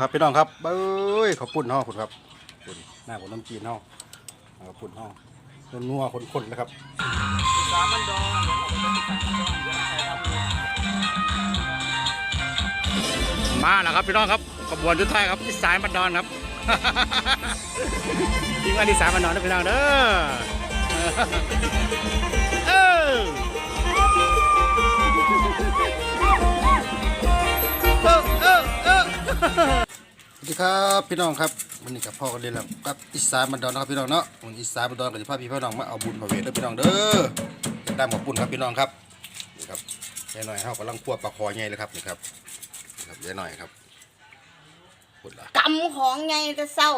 ครับพี่น้องครับเอ้ยเขาวปุ่นห่อคุณครับปุ่นหน้าผมน้ำจีนห่อเอาเขาปุ่นห่อนัวๆคนๆนะครับสามันดอนเดี๋ยวเราไปเป็นสามาแล้วครับพี่น้องครับขบวนชุดไทายครับที่สายบันดอนครับจริงว่าที่สายบันดอนนะพี่น้องเด้อเออเออเออ สวัสดีครับพี่น้องครับวันนี้กับพ่อกันเลยแล้วกับอีสานบันดอนนะครับพี่น้องเนาะวันอีสานบันดอนกับจะพาพี่พี่น้องมาเอาบุญพระเวทเด้อพี่น้องเด้อตามกับบุญครับพี่น้องครับนี่ครับยายหน่อยเขากำลังคั่วปลาคอใหญ่เลยครับนี่ครับนี่ครับยายหน่อยครับบุญละกำของไงจะเศร้า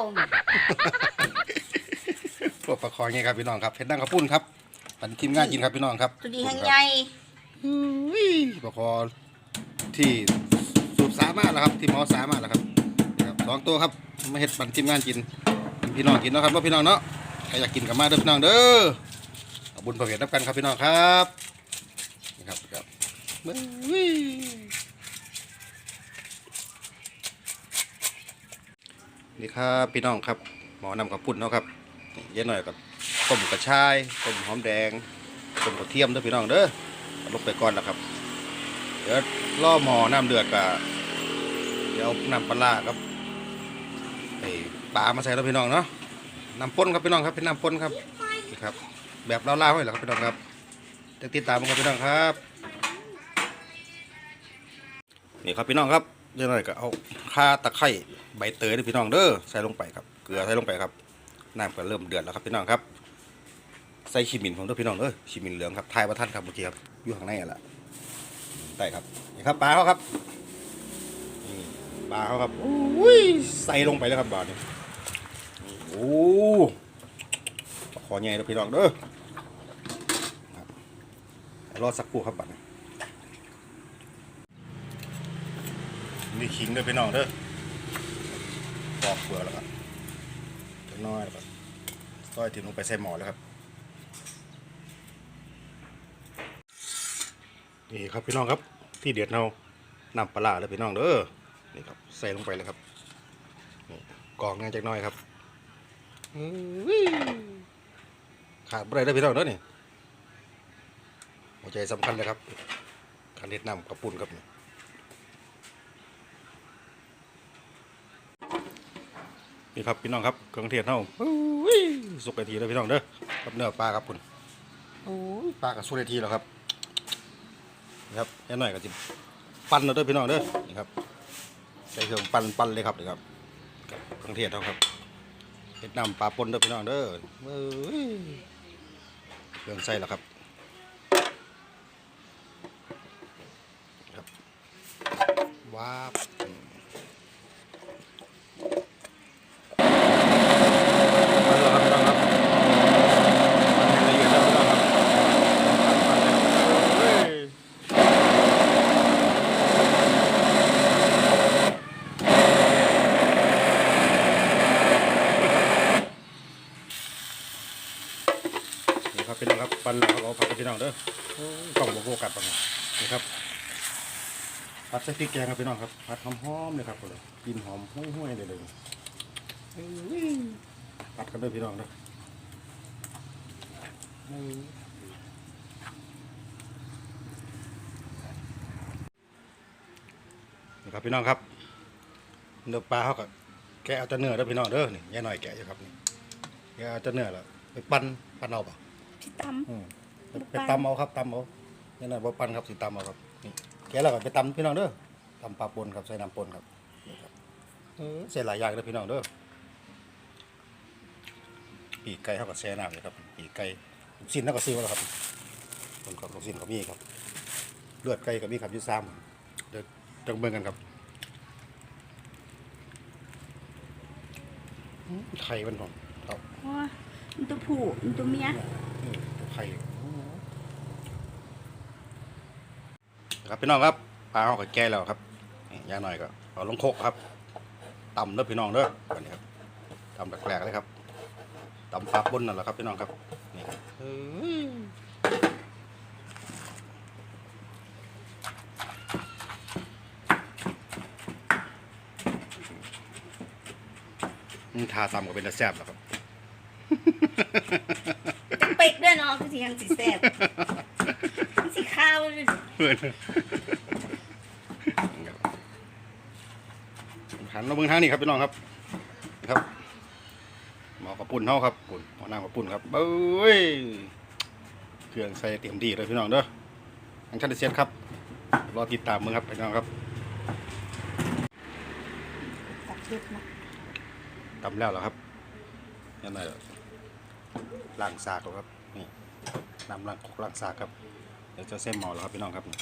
พวกปลาคอไงครับพี่น้องครับเพชรนั่งกระปุ้นครับปันทีมงานกินครับพี่น้องครับตัวดีแห่งใหญ่อุ้ยปลาคอที่สูบสามารถแล้วครับที่หมอสามารถแล้วครับนี่ครับ สองตัวครับมาเห็ดปันทีมงานกินพี่น้องกินเนาะครับว่าพี่น้องเนาะใครอยากกินกับมาเด้อพี่น้องเด้อเอาบุญประเวทนับกันครับพี่น้องครับนี่ครับครับอุ้ยนี่ครับพี่น้องครับ หมอนำกระปุ้นเนาะครับเยอะหน่อยกับต้มกระชายต้มหอมแดงต้มกระเทียมเด้อพี่น้องเด้อลงไปก่อนแล้วครับ เดี๋ยวล่อหมอน้ำเดือดกะเดี๋ยวเอาน้ำปลาครับ อ้ปลามาใส่แล้วพี่น้องเนาะน้ำป้นครับพี่น้องครับเป็นน้ำป้นครับนี่ครับ แบบเล่าๆให้เหรอครับพี่น้องครับจะติดตามมันครับพี่น้องครับนี่ครับพี่น้องครับเดี๋ยวหน่อยก็เอาข่าตะไคร้ใบเตยเด้อพี่น้องเด้อใส่ลงไปครับเกลือใส่ลงไปครับน้ำก็เริ่มเดือดแล้วครับพี่น้องครับ ใส่ขีมินผมด้วยพี่น้องเอ้ยขีมินเหลืองครับทายว่าท่านครับเมื่อกี้ครับอยู่ข้างในนั่นแหละได้ครับนี่ครับปลาเขาครับ ปลาเขาครับอุ้ยใส่ลงไปแล้วครับบาทนี่โอ้ขอใหญ่เลยพี่น้องเด้อรอสักครู่ครับบัดนี้มีขิงด้วยพี่น้องเด้อปอกเปลือกแล้วครับจักน้อยแล้วครับซอยถิ่มลงไปใส่หม้อแล้วครับ นี่ครับพี่น้องครับ ที่เดือดเรานำปลาร้าเลยพี่น้องเด้อ นี่ครับใส่ลงไปเลยครับนี่กรองง่ายจักหน่อยครับอื้อขาดอะไรได้อพี่น้องเด้อนี่หัวใจสำคัญเลยครับคันเด็ดน้ำกระปุ่นครับนี่นี่ครับพี่น้องครับเครื่องเทศเท่าสุกไอทีเลยพี่น้องเด้อกับเนื้อปลาครับคุณโอ้ยปลากับสุกไอทีแล้วครับนี่ครับแค่หน่อยก็จิปั้นเราด้วยพี่น้องเด้อนี่ครับ ใส่เครื่องปั้นปั้นเลยครับนี่ครับกับเครื่องเทศเท่าครับเห็ดนำปลาปนเด้อพี่น้องเด้อเอ้ยเครื่องใส่แล้วครับครับว้าบอืมปั้นแล้วครับพี่น้องครับปั้นให้ละเอียดแล้วพี่น้องครับปั้นๆเลยเอ้ย นี่ ครับพี่น้องครับปันแล้วเราผัดกับพี่น้องเด้อต้องบอกโฟกัสปังนี่ครับผัดใส่พริกแกงครับพี่น้องครับผัดหอมๆเลยครับผมกลินหอมห้วยๆเลยเลยผัดกันด้วยพี่น้องเด้อนี่ครับพี่น้องครับเนื้อปลาเขากับแกะเอาแต่เนื้อเด้อพี่น้องเด้อนี่ย่หน่อยแกะอยู่ครับนี่แกะเอาแต่เนื้อแล้วไปปั้นปั้นเอาปล่าที่ตอืมไปไปตำเอาครับตำเอานี่นะบ่ปันครับสิตำเอาครับนี่แกะแล้วก็ไปตำพี่น้องเด้อตำปลาปนครับใส่น้ำปนครับนี่ครับเออใส่หลายอย่างเด้อพี่น้องเด้อปีกไก่เขาก็แช่น้ำเลยครับปีกไก่ลูกชิ้นเขาก็ซื้อมาแล้วครับผมครับลูกชิ้นเขามีครับเลือดไก่ก็มีครับอยี่ซ้ำเดี๋ยวจังเบิ่งกันครับอืมไข่มันหอมครับำว่า มันตัวผู้มันตัวเมียไข่ครับพี่น้องครับปลาเขาก็แก่แล้วครับนี่ย่างหน่อยก็เอาลงโคกครับตำเด้อพี่น้องเด้อวันนี้ครับตำแปลกๆเลยครับตำปลาปนนั่นแหละครับพี่น้องครับนี่ครับเอ้ยอืมทาตำก็เป็นตาแซ่บแล้วครับ จะเป็กด้วยเนาะคือสิยังสิแซ่บสิข้าวเลยเพื่อนหันมาเบิ่งทางนี้ครับพี่น้องครับครับหมอกระปุ่นเฮาครับปุ่นหมอน้ำกระปุ่นครับเบ้ยเครื่องใส่เต็มที่เลยพี่น้องเด้อทางชันเซียนครับรอติดตามมึงครับพี่น้องครับตักเผ็ดนะตำแล้วเหรอครับยังไง ล้างสากแล้วครับนี่นำล้างคกล้างสากครับเดี๋ยวจะเส้นหมอแล้วครับพี่น้องครับนี่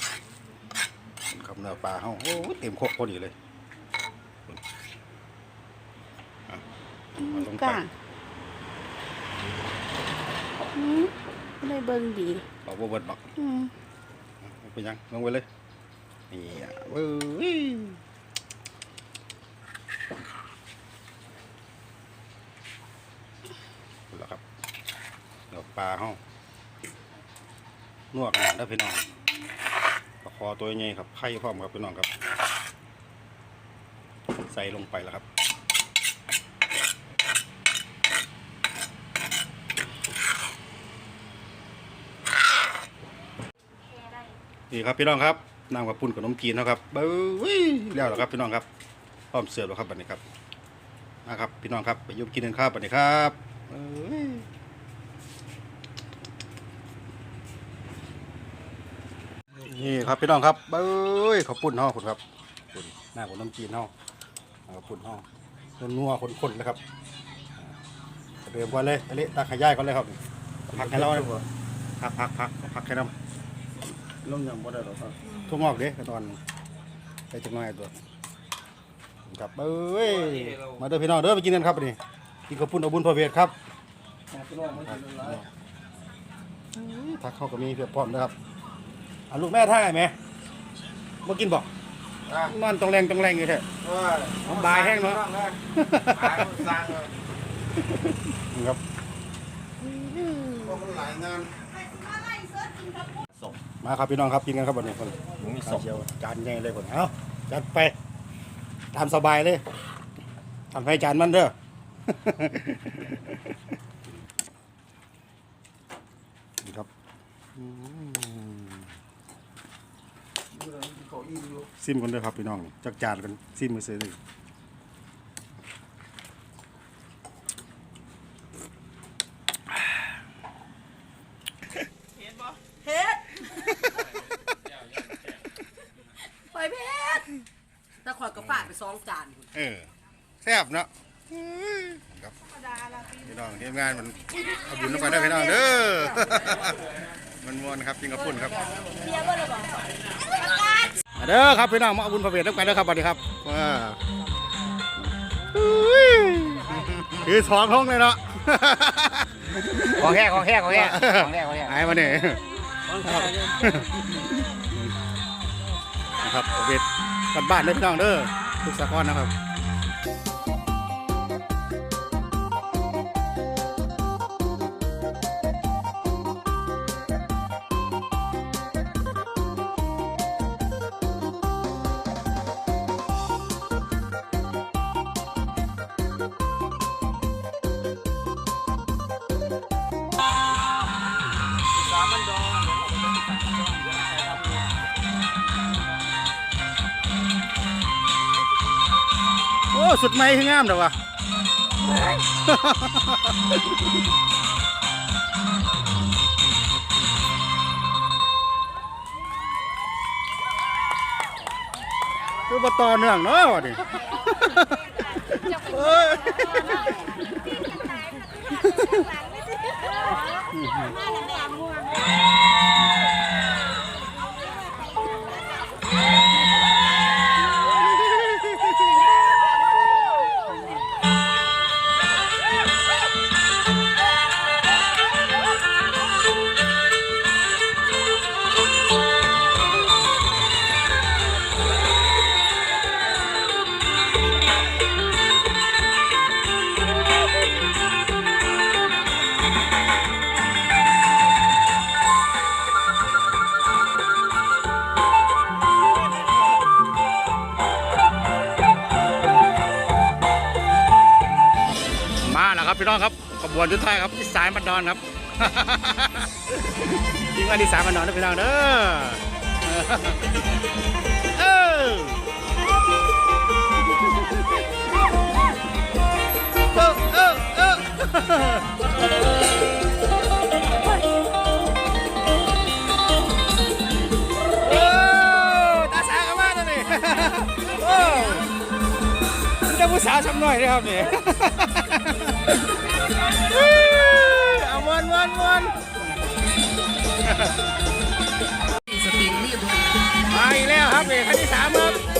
ครับเนื้อปลาเฮาโอ้ยเต็มครกพอดีเลยอะเอาลงกไปลางอืมเลยเบิ่งดีเอาบ่เบิดบักอืมเอาไปยังลงไปเลยนี่อะเว้ยแล้วครับเนื้อ ปลาเฮานวดขนาได้พี่น้องปลาคอตัวใหญ่ครับไข่พร้อมครับพี่น้องครับ ใส่ลงไปแล้วครับนี่ครับพี่น้องครับน้ำกับปุ่นขนมจีนนะครับเบ้ยแล้วหรอครับพี่น้องครับพร้อมเสิร์ฟแล้วครับบัดนี้ครับนะครับ พี่น้องครับไปยมกินกันครับบัดนี้ครับเอ้ย นี่ครับพี่น้องครับเบ้ยข้าวปุ้นห่อคุณครับปุ่นหน้าขนมจีนห่อข้าวปุ้นห่อนัวๆคนๆเลยครับอ่าเดิมก่อนเลยตะเละตาขยายก่อนเลยครับพักให้เราเลยพักพักพักพักให้น้ำลงยังบ่ได้หรอกครับทุ่งออกเด้ตอนไปจังหน่อยตัวครับเอ้ยมาเด้อพี่น้องเด้อไปกินกันครับนี่กินข้าวปุ้นเอาบุญพระเวทครับพี่น้องไม่กินอะไรทักเข้าก็มีเพียบพร้อมนะครับ เอาลูกแม่ท่าไงแม่มากินบอกนอนตรงแรงตรงแรงอยู่แท้ผมบายแห้งเนอะ บายสร้างเลยครับพวกมันหลายงานมาครับพี่น้องครับกินกันครับวันนี้คนผมมีข้าศวพเชียวจานใหญ่เลยคนเอาจัดไปตามสบายเลยทำให้จานมันเด้อ นี่ครับอืม เขาอิ่มอยู่ซิมกันด้วยครับพี่น้องจักจานกันซิมมือซื้อเลยเผ็ดไปเผ็ดถ้าขอยกระฟาดไปสองจานเออแซ่บเนาะครับพี่น้องทีมงานมันเอาบุญลงไปได้อพี่น้องเด้อ มันมวนครับกินกับปุ่นครับ เบียร์บ่เลยบ่มา เด้อครับพี่น้องมาเอาบุญพระเวทลงไปเด้อครับสวัสดีครับว้าอุ้ยคือสองท้องเลยเนาะของแท้ของแท้ของแท้ของแท้ของแท้ไอ้มาเนี่ยนะครับพระเวทบ้านๆเด้อพี่น้องเด้อทุกสากลนะครับ สุดไหมให้งามเด้อวะคือบ่ต่อเนื่องเนาะวะนี่เอ้ยมาแล้วม่วง วนชุดไทายครับอีสานบันดอนครับยิงวันอีสานบันดอนนะพี่น้องเด้อเออเออเออเออโอ้ตาสักเลยนี่โอ้มันะผู้สาวชำน่อยด้วยครับนี่ เอามวนมวนมวนมาอีกแล้วครับนี่คันที่สามครับ